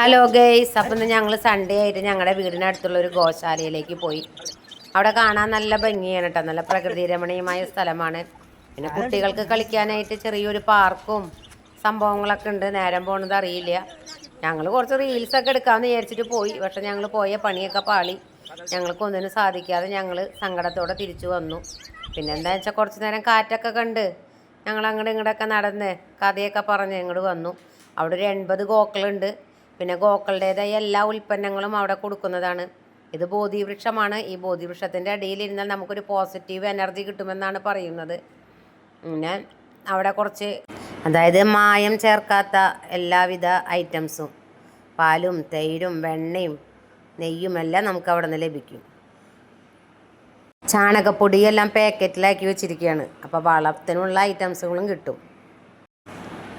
Hello guys അപ്പം ഇന്ന് ഞങ്ങൾ സൺഡേ ആയിട്ട് ഞങ്ങളുടെ വീടിനടുത്തുള്ള ഒരു ഗോശാലയിലേക്ക് പോയി. അവിടെ കാണാൻ നല്ല ഭംഗിയാണ് കേട്ടോ നല്ല പ്രകൃതി രമണീയമായ സ്ഥലമാണ്. പിന്നെ കുട്ടികൾക്ക് കളിക്കാനായിട്ട് ചെറിയൊരു പാർക്കും സംഭവങ്ങളൊക്കെ ഉണ്ട്. നേരം പോണത് അറിയില്ല. ഞങ്ങൾ കുറച്ച് റീൽസൊക്കെ എടുക്കാമെന്ന് വിചാരിച്ചിട്ട് പോയി. പക്ഷെ ഞങ്ങൾ പോയ പണിയൊക്കെ പാളി. ഞങ്ങൾക്കൊന്നിനും സാധിക്കാതെ ഞങ്ങൾ സങ്കടത്തോടെ തിരിച്ചു വന്നു. പിന്നെ എന്താ വെച്ചാൽ കുറച്ച് നേരം കാറ്റൊക്കെ കണ്ട് ഞങ്ങൾ അങ്ങോട്ട് ഇങ്ങോട്ടൊക്കെ നടന്ന് കഥയൊക്കെ പറഞ്ഞ് ഇങ്ങോട്ട് വന്നു. അവിടെ ഒരു എൺപത് ഗോക്കളുണ്ട്. പിന്നെ ഗോക്കളുടേതായ എല്ലാ ഉൽപ്പന്നങ്ങളും അവിടെ കൊടുക്കുന്നതാണ്. ഇത് ബോധിവൃക്ഷമാണ്. ഈ ബോധിവൃക്ഷത്തിന്റെ അടിയിലിരുന്നാൽ നമുക്കൊരു പോസിറ്റീവ് എനർജി കിട്ടുമെന്നാണ് പറയുന്നത്. പിന്നെ അവിടെ കുറച്ച് അതായത് മായം ചേർക്കാത്ത എല്ലാവിധ ഐറ്റംസും പാലും തൈരും വെണ്ണയും നെയ്യും എല്ലാം നമുക്ക് അവിടെ നിന്ന് ലഭിക്കും. ചാണകപ്പൊടിയെല്ലാം പാക്കറ്റിലാക്കി വെച്ചിരിക്കുകയാണ്. അപ്പോൾ വളത്തിനുള്ള ഐറ്റംസുകളും കിട്ടും.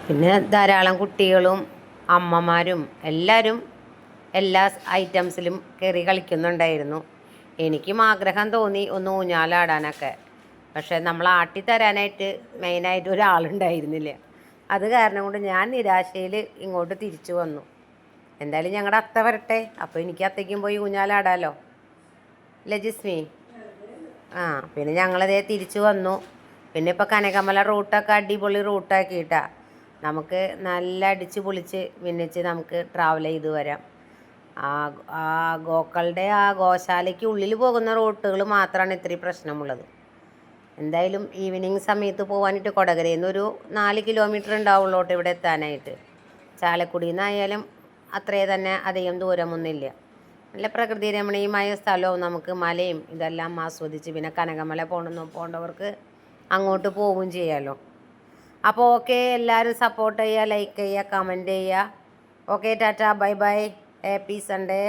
പിന്നെ ധാരാളം കുട്ടികളും അമ്മമാരും എല്ലാവരും എല്ലാ ഐറ്റംസിലും കയറി കളിക്കുന്നുണ്ടായിരുന്നു. എനിക്കും ആഗ്രഹം തോന്നി ഒന്ന് ഊഞ്ഞാലാടാനൊക്കെ. പക്ഷേ നമ്മൾ ആട്ടിത്തരാനായിട്ട് മെയിനായിട്ട് ഒരാളുണ്ടായിരുന്നില്ല. അത് കാരണം കൊണ്ട് ഞാൻ നിരാശയിൽ ഇങ്ങോട്ട് തിരിച്ചു വന്നു. എന്തായാലും ഞങ്ങളുടെ അത്ത വരട്ടെ. അപ്പോൾ എനിക്ക് അത്തേക്കും പോയി ഊഞ്ഞാലാടാലോ? അല്ലേ ജിസ്മി? ആ പിന്നെ ഞങ്ങളതേ തിരിച്ചു വന്നു. പിന്നെ ഇപ്പോൾ കനകമല റൂട്ടൊക്കെ അടിപൊളി റൂട്ടാക്കിയിട്ടാ നമുക്ക് നല്ല അടിച്ച് പൊളിച്ച് ഭിന്നിച്ച് നമുക്ക് ട്രാവൽ ചെയ്ത് വരാം. ആ ആ ഗോക്കളുടെ ആ ഗോശാലയ്ക്ക് ഉള്ളിൽ പോകുന്ന റൂട്ടുകൾ മാത്രമാണ് ഇത്രയും പ്രശ്നമുള്ളത്. എന്തായാലും ഈവനിങ് സമയത്ത് പോകാനായിട്ട് കൊടകരയിൽ നിന്ന് ഒരു നാല് കിലോമീറ്റർ ഉണ്ടാവുള്ളൂട്ട് ഇവിടെ എത്താനായിട്ട്. ചാലക്കുടിയിൽ നിന്നായാലും അത്രേ തന്നെ അധികം ദൂരമൊന്നുമില്ല. നല്ല പ്രകൃതി രമണീയമായ സ്ഥലവും നമുക്ക് മലയും ഇതെല്ലാം ആസ്വദിച്ച് പിന്നെ കനകമല പോകണമെന്ന് പോകേണ്ടവർക്ക് അങ്ങോട്ട് പോവുകയും ചെയ്യാമല്ലോ അപ്പോൾ ഓക്കെ എല്ലാവരും സപ്പോർട്ട് ചെയ്യുക ലൈക്ക് ചെയ്യുക കമന്റ് ചെയ്യുക. Okay tata bye bye happy Sunday